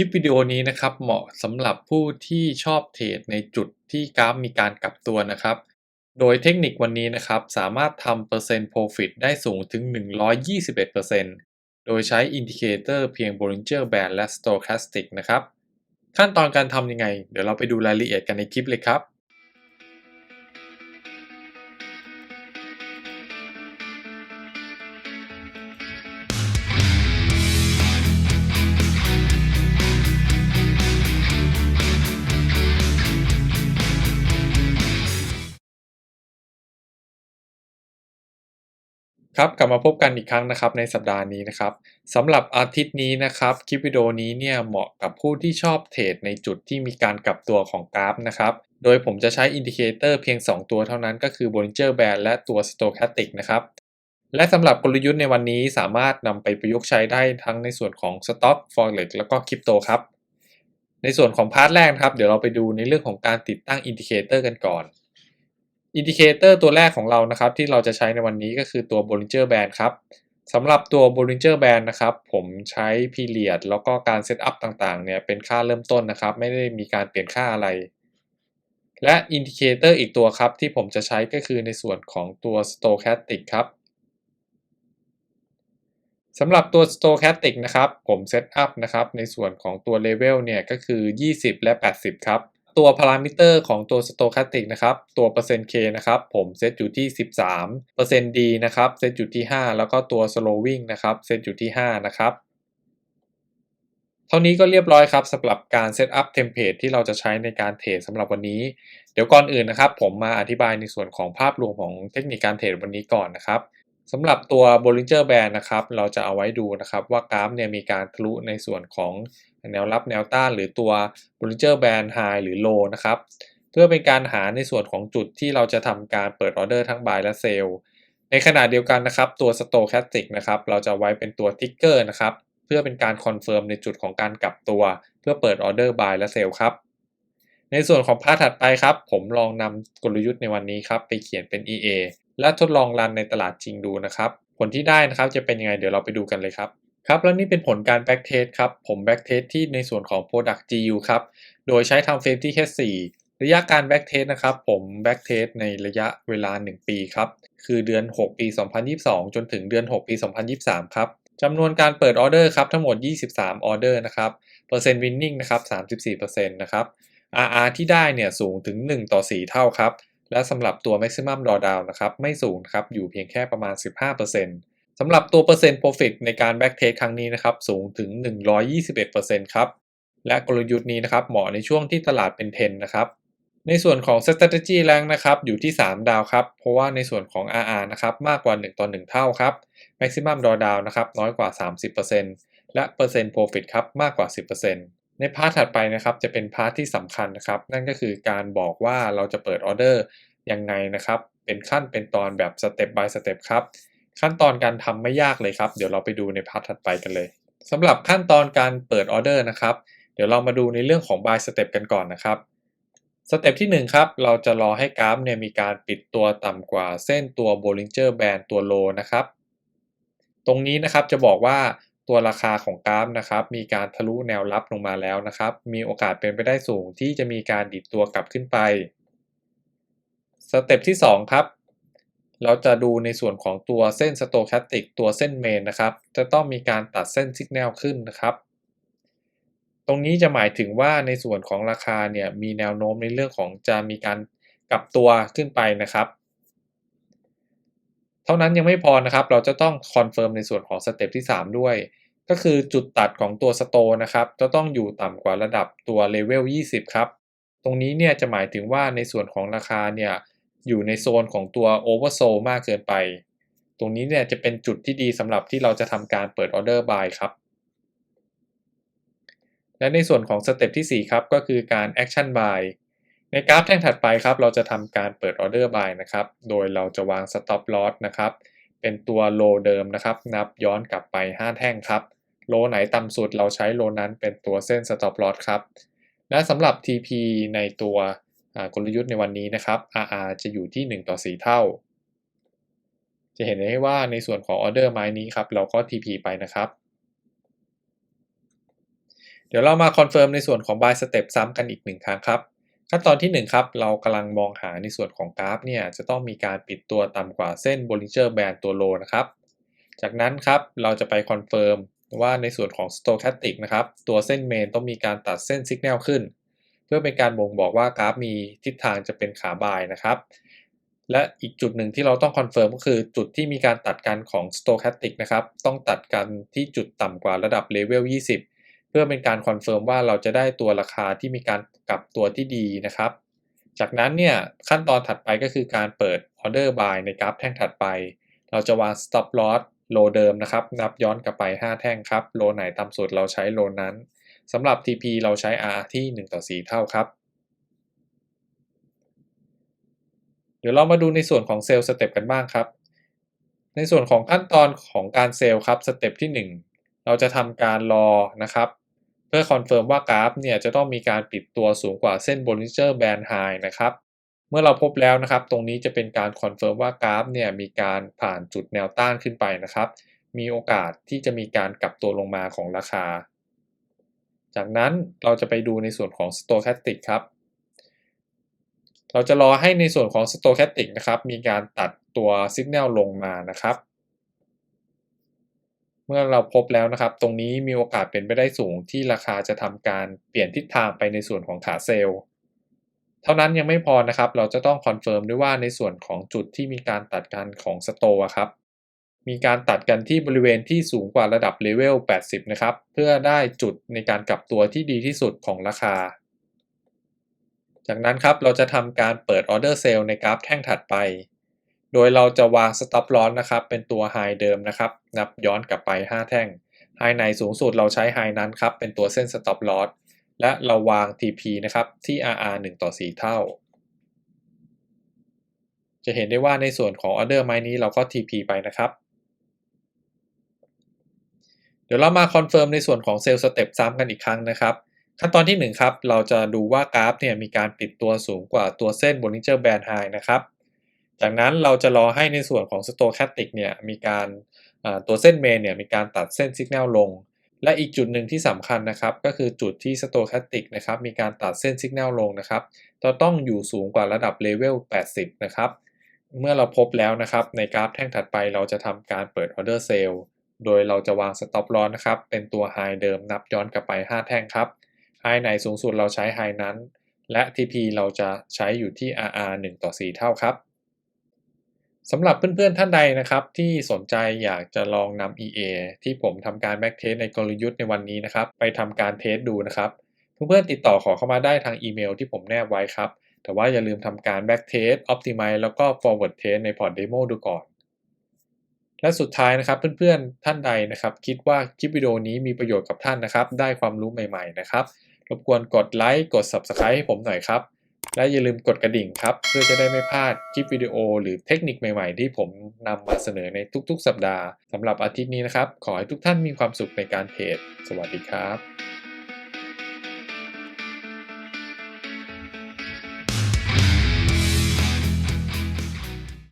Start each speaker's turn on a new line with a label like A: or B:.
A: คลิปวิดีโอนี้นะครับเหมาะสำหรับผู้ที่ชอบเทรดในจุดที่กราฟมีการกลับตัวนะครับ โดยเทคนิควันนี้นะครับสามารถทำเปอร์เซ็นต์ profit ได้สูงถึง 121%โดยใช้อินดิเคเตอร์เพียง Bollinger Band และ Stochastic นะครับ ขั้นตอนการทำยังไง เดี๋ยวเราไปดูรายละเอียดกันในคลิปเลยครับ ครับกลับมาพบกันอีกครั้งนะครับในสัปดาห์นี้นะครับสำหรับอาทิตย์นี้นะครับคลิปวิดีโอนี้เนี่ยเหมาะกับผู้ที่ชอบเทรดในจุดที่มีการกลับตัวของกราฟนะครับโดยผมจะใช้อินดิเคเตอร์เพียง 2 ตัวเท่านั้นก็คือ Bollinger Band และตัว Stochastic นะครับและสำหรับกลยุทธ์ในวันนี้สามารถนำไปประยุกต์ใช้ได้ทั้งในส่วนของ Stock Forex แล้วก็คริปโตครับในส่วนของพาร์ทแรกครับเดี๋ยวเราไปดูในเรื่องของการติดตั้งอินดิเคเตอร์กันก่อน อินดิเคเตอร์ตัวแรกของเรานะครับ ที่เราจะใช้ในวันนี้ก็คือตัว Bollinger Band ครับสำหรับตัว Bollinger Band นะครับ ผมใช้ Period แล้วก็การเซตอัพต่างๆเนี่ยเป็นค่าเริ่มต้นนะครับ ไม่ได้มีการเปลี่ยนค่าอะไร และอินดิเคเตอร์อีกตัวครับ ที่ผมจะใช้ก็คือในส่วนของตัว Stochastic ครับสำหรับตัว Stochastic นะครับ ผมเซตอัพนะครับ ในส่วนของตัว Level เนี่ยก็คือ 20 และ 80 ครับ ตัวพารามิเตอร์ของตัว Stochastic นะครับ ตัวเปอร์เซ็นต์ K นะครับผมเซตอยู่ที่ 13เปอร์เซ็นต์ D นะครับเซตอยู่ที่ 5 แล้วก็ตัว Slowing นะครับเซตอยู่ที่ 5 นะครับ เท่านี้ก็เรียบร้อยครับสำหรับการเซตอัพเทมเพลตที่เราจะใช้ในการเทรดสำหรับวันนี้ เดี๋ยวก่อนอื่นนะครับ ผมมาอธิบายในส่วนของภาพรวมของเทคนิคการเทรดวันนี้ก่อนนะครับสำหรับตัว Bollinger Band นะครับ เราจะเอาไว้ดูนะครับว่ากราฟเนี่ยมีการทะลุในส่วนของ แนวรับแนวต้านหรือตัว Bollinger Band High หรือ Low นะครับ เพื่อเป็นการหาในส่วนของจุดที่เราจะทำการเปิดออเดอร์ทั้ง Buy และ Sell ในขณะเดียวกันนะครับ ตัว Stochastic นะครับเราจะไว้เป็นตัว Ticker นะครับ เพื่อเป็นการคอนเฟิร์มในจุดของการกลับตัว เพื่อเปิดออเดอร์ Buy และ Sell ครับในส่วนของพาร์ทถัดไปครับ ผมลองนำกลยุทธ์ในวันนี้ครับ ไปเขียนเป็น EA และทดลองรันในตลาดจริงดูนะครับ ผลที่ได้นะครับจะเป็นยังไงเดี๋ยวเราไปดูกันเลยครับ ครับแล้วนี่เป็นผลการ back test ครับ ผม back test ที่ในส่วนของ product GU ครับ โดยใช้ทำเฟรมที่แค่4ระยะการ back test นะครับ ผม back test ในระยะเวลา 1 ปีครับ คือเดือน 6 ปี 2022 จนถึงเดือน 6 ปี 2023 ครับจำนวนการเปิดออเดอร์ครับ ทั้งหมด 23 ออเดอร์นะครับเปอร์เซ็นต์ winning นะครับ 34%นะครับ RR ที่ได้เนี่ยสูงถึง 1 ต่อ 4 เท่าครับ และสำหรับตัว maximum drawdown นะครับ ไม่สูงครับ อยู่เพียงแค่ประมาณ 15% สำหรับตัวเปอร์เซ็นต์ profit ในการ back test ครั้งนี้นะครับสูงถึง 121%ครับ และกลยุทธ์นี้นะครับเหมาะในช่วงที่ตลาดเป็น10นนะครับ ในส่วนของ strategy rank นะครับอยู่ที่ 3 ดาวครับ เพราะว่าในส่วนของ RR นะครับมากกว่า 1 ต่อ 1 เท่าครับ maximum drawdown นะครับน้อยกว่า 30%และเปอร์เซ็นต์ profit ครับมากกว่า 10%ในพาร์ทถัดไปนะครับจะเป็นพาร์ทที่สำคัญนะครับ นั่นก็คือการบอกว่าเราจะเปิดออเดอร์ยังไงนะครับ เป็นขั้นเป็นตอนแบบสเต็ป by สเต็ปครับ ขั้นตอนการทำไม่ยากเลยครับ เดี๋ยวเราไปดูในพาร์ทถัดไปกันเลยสำหรับขั้นตอนการเปิดออเดอร์นะครับ เดี๋ยวเรามาดูในเรื่องของ by สเต็ปกันก่อนนะครับสเต็ปที่ 1 ครับ เราจะรอให้กราฟเนี่ยมีการปิดตัวต่ำกว่าเส้นตัว Bollinger Band ตัว low นะครับ ตรงนี้นะครับจะบอกว่าตัวราคาของกราฟนะครับ มีการทะลุแนวรับลงมาแล้วนะครับ มีโอกาสเป็นไปได้สูงที่จะมีการดิดตัวกลับขึ้นไป สเต็ปที่ 2 ครับ เราจะดูในส่วนของตัวเส้นสโตแคสติกตัวเส้นเมนนะครับ จะต้องมีการตัดเส้นสัญญาณขึ้นนะครับ ตรงนี้จะหมายถึงว่าในส่วนของราคาเนี่ยมีแนวโน้มในเรื่องของจะมีการกลับตัวขึ้นไปนะครับ เท่านั้นยังไม่พอนะครับ เราจะต้องคอนเฟิร์มในส่วนของสเต็ปที่ 3 ด้วย ก็คือจุดตัดของตัวสโตนะครับ จะต้องอยู่ต่ำกว่าระดับตัวเลเวล 20 ครับ ตรงนี้เนี่ยจะหมายถึงว่าในส่วนของราคาเนี่ย อยู่ในโซนของตัวโอเวอร์โซมากเกินไป ตรงนี้เนี่ยจะเป็นจุดที่ดีสำหรับที่เราจะทำการเปิดออเดอร์บายครับ และในส่วนของสเต็ปที่ 4 ครับ ก็คือการแอคชั่นบายในกราฟแท่งถัดไปครับ เราจะทำการเปิดออเดอร์บายนะครับ โดยเราจะวาง stop loss นะครับ เป็นตัวโลเดิมนะครับ นับย้อนกลับไป 5 แท่งครับ โลไหนต่ำสุดเราใช้โลนั้นเป็นตัวเส้น stop loss ครับ และสำหรับ TP ในตัว กลยุทธ์ในวันนี้นะครับ RR จะอยู่ที่ 1 ต่อ 4 เท่า จะเห็นได้ว่าในส่วนของออเดอร์ไม้นี้ครับ เราก็ TP ไปนะครับ เดี๋ยวเรามาคอนเฟิร์มในส่วนของ buy step ซ้ำกันอีกหนึ่งครั้งครับ ขั้นตอนที่ 1 ครับ เรากำลังมองหาในส่วนของกราฟเนี่ย จะต้องมีการปิดตัวต่ำกว่าเส้น Bollinger Band ตัว low นะครับ จากนั้นครับเราจะไปคอนเฟิร์มว่าในส่วนของ stochastic นะครับ ตัวเส้นเมนต้องมีการตัดเส้น signal ขึ้น เพื่อเป็นการบ่งบอกว่ากราฟมีทิศทางจะเป็นขาบายนะครับ และอีกจุดหนึ่งที่เราต้องคอนเฟิร์มก็คือจุดที่มีการตัดกันของ stochastic นะครับ ต้องตัดกันที่จุดต่ำกว่าระดับ level 20 เพื่อเป็นการคอนเฟิร์มว่าเราจะได้ตัวราคาที่มีการกลับตัวที่ดีนะครับ จากนั้นเนี่ยขั้นตอนถัดไปก็คือการเปิด order buy ในกราฟแท่งถัดไป เราจะวาง stop loss โลเดิมนะครับ นับย้อนกลับไป 5 แท่งครับ โลไหนต่ำสุดเราใช้โลนั้น สำหรับ TP เราใช้ R ที่ 1 ต่อ 4 เท่าครับ เดี๋ยวเรามาดูในส่วนของเซลล์สเต็ปกันบ้างครับ ในส่วนของขั้นตอนของการเซลล์ครับสเต็ปที่ 1 เราจะทำการรอนะครับเพื่อคอนเฟิร์มว่ากราฟเนี่ยจะต้องมีการปิดตัวสูงกว่าเส้น Bollinger Band High นะครับ เมื่อเราพบแล้วนะครับ ตรงนี้จะเป็นการคอนเฟิร์มว่ากราฟเนี่ยมีการผ่านจุดแนวต้านขึ้นไปนะครับ มีโอกาสที่จะมีการกลับตัวลงมาของราคา จากนั้นเราจะไปดูในส่วนของ Stochastic ครับ เราจะรอให้ในส่วนของ Stochastic นะครับ มีการตัดตัว Signal ลงมานะครับ เมื่อเราพบแล้วนะครับ ตรงนี้มีโอกาสเป็นไปได้สูงที่ราคาจะทำการเปลี่ยนทิศทางไปในส่วนของขาเซลล์ เท่านั้นยังไม่พอนะครับ เราจะต้องคอนเฟิร์มด้วยว่าในส่วนของจุดที่มีการตัดกันของสโตครับ มีการตัดกันที่บริเวณที่สูงกว่าระดับเลเวล 80 นะครับ เพื่อได้จุดในการกลับตัวที่ดีที่สุดของราคา จากนั้นครับเราจะทำการเปิดออเดอร์เซลล์ในกราฟแท่งถัดไป โดยเราจะวาง Stop Loss นะครับ เป็นตัว High เดิมนะครับ นับย้อนกลับไป 5 แท่ง High ในสูงสุดเราใช้ High นั้นครับ เป็นตัวเส้น Stop Loss และเราวาง TP นะครับ ที่ RR 1 ต่อ 4 เท่า จะเห็นได้ว่าในส่วนของออเดอร์ไม้นี้เราก็ TP ไปนะครับ เดี๋ยวเรามาคอนเฟิร์มในส่วนของเซลล์สเต็ปซ้ำกันอีกครั้งนะครับ ขั้นตอนที่ 1 ครับ เราจะดูว่ากราฟเนี่ยมีการปิดตัวสูงกว่าตัวเส้น Bollinger Band High นะครับ จากนั้นเราจะรอให้ในส่วนของ Stochastic เนี่ยมีการตัวเส้นเมนเนี่ยมีการตัดเส้นสัญญาณลง และอีกจุดหนึ่งที่สำคัญนะครับ ก็คือจุดที่ Stochastic นะครับมีการตัดเส้นสัญญาณลงนะครับเราต้องอยู่สูงกว่าระดับเลเวล80 นะครับ เมื่อเราพบแล้วนะครับในกราฟแท่งถัดไปเราจะทำการเปิด Order Sale โดยเราจะวาง Stop Loss นะครับ เป็นตัว High เดิมนับย้อนกลับไป 5 แท่งครับ High ไหนสูงสุดเราใช้ High นั้น และ TP เราจะใช้อยู่ที่ RR 1 ต่อ 4 เท่าครับสำหรับเพื่อนๆท่านใดนะครับ ที่สนใจอยากจะลองนำ EA ที่ผมทำการแบ็กเทสในกลยุทธ์ในวันนี้นะครับ ไปทำการเทสดูนะครับเพื่อนๆติดต่อขอเข้ามาได้ทางอีเมลที่ผมแนบไว้ครับ แต่ว่าอย่าลืมทำการแบ็กเทส Optimize แล้วก็ Forward Test ในพอร์ตเดโมดูก่อน และสุดท้ายนะครับเพื่อนๆท่านใดนะครับ คิดว่าคลิปวิดีโอนี้มีประโยชน์กับท่านนะครับ ได้ความรู้ใหม่ๆนะครับ รบกวนกดไลค์กด Subscribe ให้ผมหน่อยครับ และอย่าลืมกดกระดิ่งครับ เพื่อจะได้ไม่พลาดคลิปวิดีโอ หรือเทคนิคใหม่ๆ ที่ผมนำมาเสนอในทุกๆ สัปดาห์สำหรับอาทิตย์นี้นะครับ ขอให้ทุกท่านมีความสุขในการเทรดสวัสดีครับ